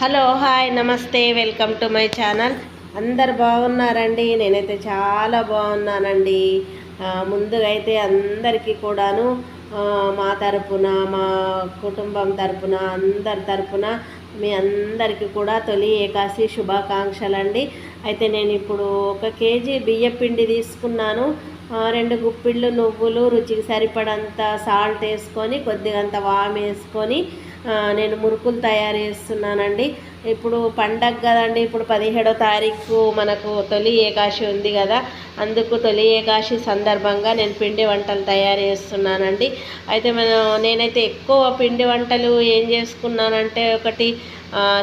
Hello hi నమస్తే welcome to my channel. అందరు బాగున్నారండి? నేనైతే చాలా బాగున్నానండి. ముందుగా అయితే అందరికీ కూడాను మా తరపున మా కుటుంబం తరపున అందరి తరపున మీ అందరికీ కూడా తొలి ఏకాశి శుభాకాంక్షలండి. అయితే నేను ఇప్పుడు ఒక కేజీ బియ్యపిండి తీసుకున్నాను. రెండు గుప్పిళ్ళు నువ్వులు రుచికి సరిపడంత సాల్ట్ వేసుకొని కొద్దిగంత వామ్ వేసుకొని నేను మురుకులు తయారు చేస్తున్నానండి. ఇప్పుడు పండగ కదండి ఇప్పుడు పదిహేడో తారీఖు మనకు తొలి ఏకాశి ఉంది కదా. అందుకు తొలి ఏకాశి సందర్భంగా నేను పిండి వంటలు తయారు చేస్తున్నానండి. అయితే మనం నేనైతే ఎక్కువ పిండి వంటలు ఏం చేసుకున్నానంటే ఒకటి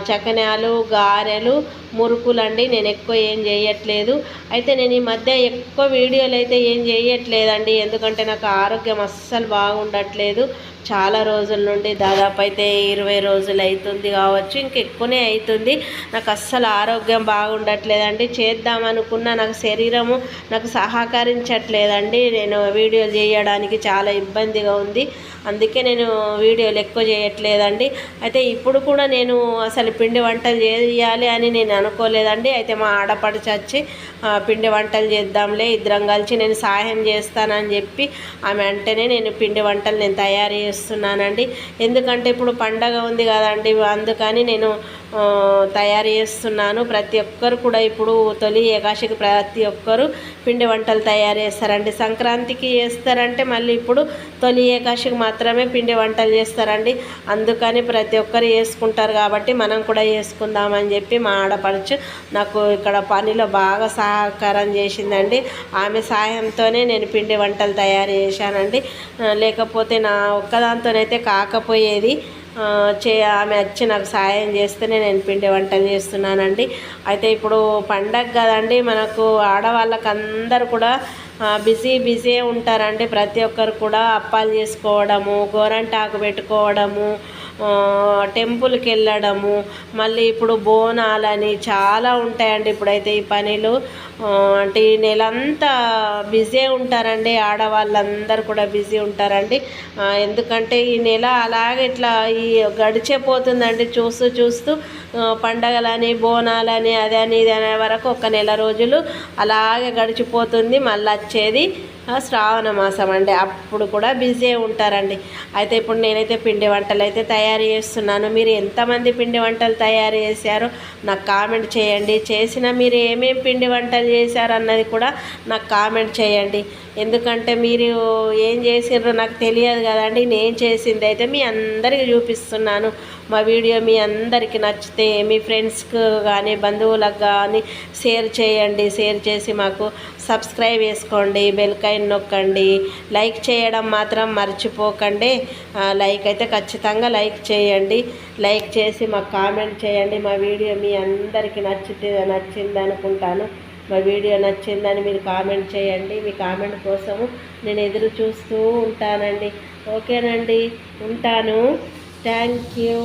చకనాలు గారెలు మురుకులు అండి నేను ఎక్కువ ఏం చేయట్లేదు. అయితే నేను ఈ మధ్య ఎక్కువ వీడియోలు అయితే ఏం చేయట్లేదండి. ఎందుకంటే నాకు ఆరోగ్యం అస్సలు బాగుండట్లేదు. చాలా రోజుల నుండి దాదాపు అయితే ఇరవై రోజులు అవుతుంది కావచ్చు. ఇంకెక్కువనే అవుతుంది. నాకు అస్సలు ఆరోగ్యం బాగుండట్లేదండి. చేద్దామనుకున్న నాకు శరీరము నాకు సహకరించట్లేదండి. నేను వీడియోలు చేయడానికి చాలా ఇబ్బందిగా ఉంది. అందుకే నేను వీడియోలు ఎక్కువ చేయట్లేదండి. అయితే ఇప్పుడు కూడా నేను అసలు పిండి వంటలు చేయాలి అని నేను అనుకోలేదండి. అయితే మా ఆడపడిచి వచ్చి పిండి వంటలు చేద్దాంలే ఇద్దరం కలిసి నేను సహాయం చేస్తానని చెప్పి ఆమె అంటేనే నేను పిండి వంటలు నేను తయారు చేస్తున్నానండి. ఎందుకంటే ఇప్పుడు పండగ ఉంది కదండి అందుకని నేను తయారు చేస్తున్నాను. ప్రతి ఒక్కరు కూడా ఇప్పుడు తొలి ఏకాశికి ప్రతి ఒక్కరు పిండి వంటలు తయారు చేస్తారండి. సంక్రాంతికి చేస్తారంటే మళ్ళీ ఇప్పుడు తొలి ఏకాశికి మాత్రమే పిండి వంటలు చేస్తారండి. అందుకని ప్రతి ఒక్కరు చేసుకుంటారు కాబట్టి మనం కూడా చేసుకుందామని చెప్పి మా ఆడపడుచు నాకు ఇక్కడ పనిలో బాగా సహకారం చేసిందండి. ఆమె సహాయంతోనే నేను పిండి వంటలు తయారు చేశానండి. లేకపోతే నా ఒక్కదాంతోనైతే కాకపోయేది. చే ఆమె వచ్చి నాకు సాయం చేస్తే నేను పిండి వంటలు చేస్తున్నానండి. అయితే ఇప్పుడు పండగ కదండి మనకు ఆడవాళ్ళకు అందరు కూడా బిజీ బిజీ ఉంటారండి. ప్రతి ఒక్కరు కూడా అప్పాలు చేసుకోవడము గోరంటాకు పెట్టుకోవడము టెంపుల్కి వెళ్ళడము మళ్ళీ ఇప్పుడు బోనాలని చాలా ఉంటాయండి ఇప్పుడైతే ఈ పనులు. అంటే ఈ నెలంతా బిజీ ఉంటారండి ఆడవాళ్ళందరూ కూడా బిజీ ఉంటారండి. ఎందుకంటే ఈ నెల అలాగే ఇట్లా ఈ గడిచే పోతుందండి చూస్తూ చూస్తూ పండగలని బోనాలని అదని అని ఇది అనే వరకు ఒక నెల రోజులు అలాగే గడిచిపోతుంది మళ్ళీ వచ్చేది. శ్రావణ మాసం అండి. అప్పుడు కూడా బిజీ ఉంటారండి. అయితే ఇప్పుడు నేనైతే పిండి వంటలు అయితే తయారు చేస్తున్నాను. మీరు ఎంతమంది పిండి వంటలు తయారు చేశారో నాకు కామెంట్ చేయండి. చేసిన మీరు ఏమేం పిండి వంటలు చేశారు అన్నది కూడా నాకు కామెంట్ చేయండి. ఎందుకంటే మీరు ఏం చేసిర్రో నాకు తెలియదు కదండి. నేను చేసింది అయితే మీ అందరికీ చూపిస్తున్నాను. మా వీడియో మీ అందరికీ నచ్చితే మీ ఫ్రెండ్స్కి కానీ బంధువులకు కానీ షేర్ చేయండి. షేర్ చేసి మాకు సబ్స్క్రైబ్ చేసుకోండి. బెల్కైన్ నొక్కండి. లైక్ చేయడం మాత్రం మర్చిపోకండి. లైక్ అయితే ఖచ్చితంగా లైక్ చేయండి. లైక్ చేసి మాకు కామెంట్ చేయండి. మా వీడియో మీ అందరికీ నచ్చితే నచ్చింది అనుకుంటాను. మా వీడియో నచ్చిందని మీరు కామెంట్ చేయండి. మీ కామెంట్ కోసము నేను ఎదురు చూస్తూ ఉంటానండి. ఓకేనండి. ఉంటాను. Thank you.